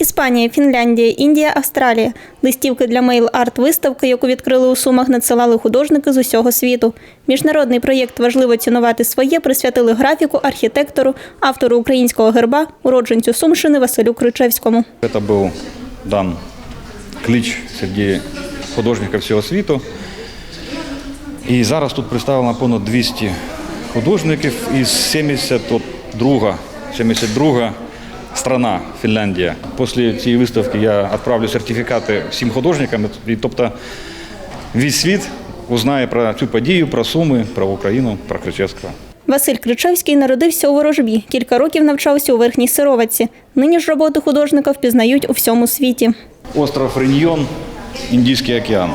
Іспанія, Фінляндія, Індія, Австралія. Листівки для мейл-арт виставки, яку відкрили у Сумах, надсилали художники з усього світу. Міжнародний проєкт Важливо цінувати своє присвятили графіку, архітектору, автору українського герба, уродженцю Сумщини Василю Кричевському. Это был дан клич серед художників всього світу. І зараз тут представлено понад 200 художників із 72 72 страна Фінляндія. Після цієї виставки я відправлю сертифікати всім художникам. І, тобто весь світ узнає про цю подію, про Суми, про Україну, про Кричевського. Василь Кричевський народився у ворожбі. Кілька років навчався у верхній сироватці. Нині ж роботи художника впізнають у всьому світі. Остров Реньйон, Індійський океан.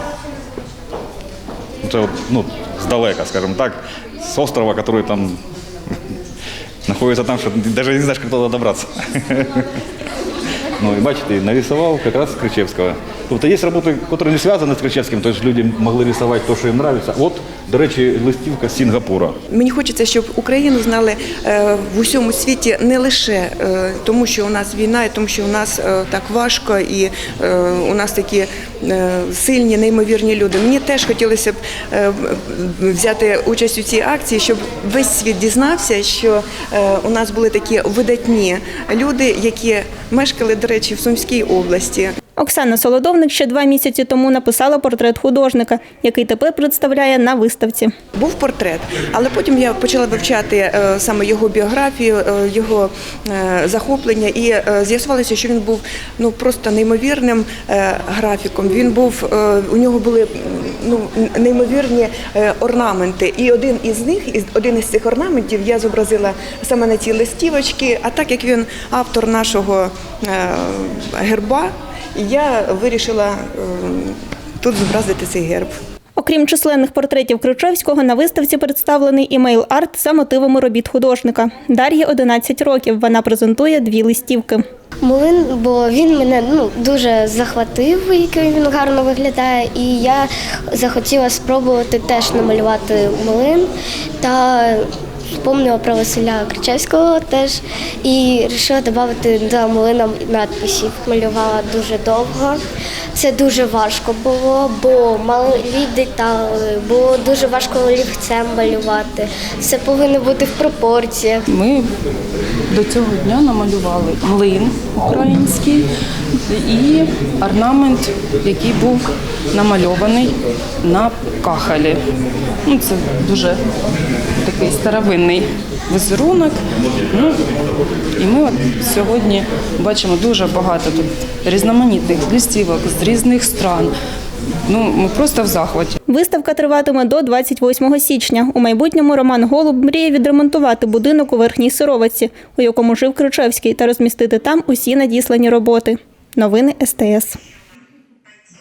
Це ну, здалека, скажімо так, з острова, який там знаходиться там, что даже не знаешь, как туда добратися. Ну і бачите, нарисував якраз Кричевського. Тобто є роботи, які не зв'язані з Кричевським, тобто люди могли рисувати те, що їм подобається. От, до речі, листівка з Сінгапура. Мені хочеться, щоб Україну знали е, в усьому світі не лише е, тому, що у нас війна, і тому, що у нас е, так важко, і у нас такі сильні, неймовірні люди. Мені теж хотілося б взяти участь у цій акції, щоб весь світ дізнався, що у нас були такі видатні люди, які мешкали, до речі, в Сумській області. Оксана Солодовник ще два місяці тому написала портрет художника, який тепер представляє на виставці. Був портрет, але потім я почала вивчати е, саме його біографію, е, його е, захоплення, і з'ясувалося, що він був ну просто неймовірним графіком. Він був у нього були ну неймовірні орнаменти. І один із них, один із цих орнаментів, я зобразила саме на цій листівочці. А так як він автор нашого е, я вирішила е, тут зобразити цей герб. Окрім численних портретів Кричевського, на виставці представлений імейл-арт за мотивами робіт художника. Дар'ї 11 років. Вона презентує дві листівки. Млин, бо він мене ну дуже захватив, який він гарно виглядає, і я захотіла спробувати теж намалювати млин та вспомнила про Василя Кричевського теж і вирішила додати до млина надписів. Малювала дуже довго. Це дуже важко було, бо малі деталі, було дуже важко олівцем малювати. Все повинно бути в пропорціях. Ми до цього дня намалювали млин український і орнамент, який був намальований на кахалі. Ну, це дуже такий старовинний візерунок. Ну, і ми от сьогодні бачимо дуже багато тут різноманітних листівок з різних стран. Ну, ми просто в захваті. Виставка триватиме до 28 січня. У майбутньому Роман Голуб мріє відремонтувати будинок у верхній сироватці, у якому жив Кричевський, та розмістити там усі надіслані роботи. Новини СТС.